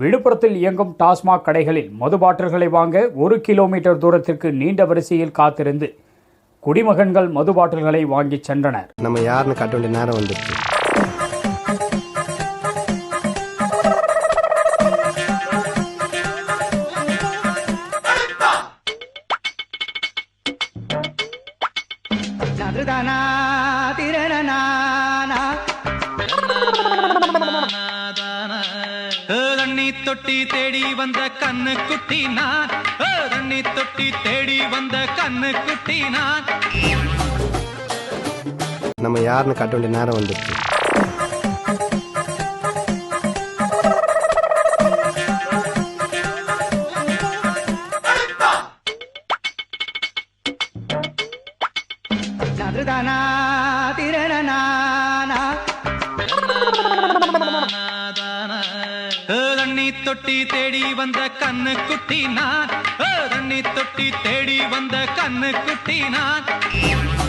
விழுப்புரத்தில் இயங்கும் டாஸ்மாக் கடைகளில் மது பாட்டில்களை வாங்க ஒரு கிலோமீட்டர் தூரத்திற்கு நீண்ட வரிசையில் காத்திருந்து குடிமகன்கள் மது பாட்டில்களை வாங்கிச் சென்றனர். நம்ம யாருன்னு காட்ட வேண்டிய நேரம் வந்துருச்சு நதுதானா தொட்டி தேடி வந்த கண்ணு குட்டி நான் தண்ணி தொட்டி தேடி வந்த கண்ணு குட்டி நான் நம்ம யாருன்னு காட்ட வேண்டிய நேரம் வந்துருச்சு நதுதானா திரணனானா தொட்டி தேடி வந்த கண்ணு குட்டி நான் தண்ணி தொட்டி தேடி வந்த கண்ணு குட்டி நான்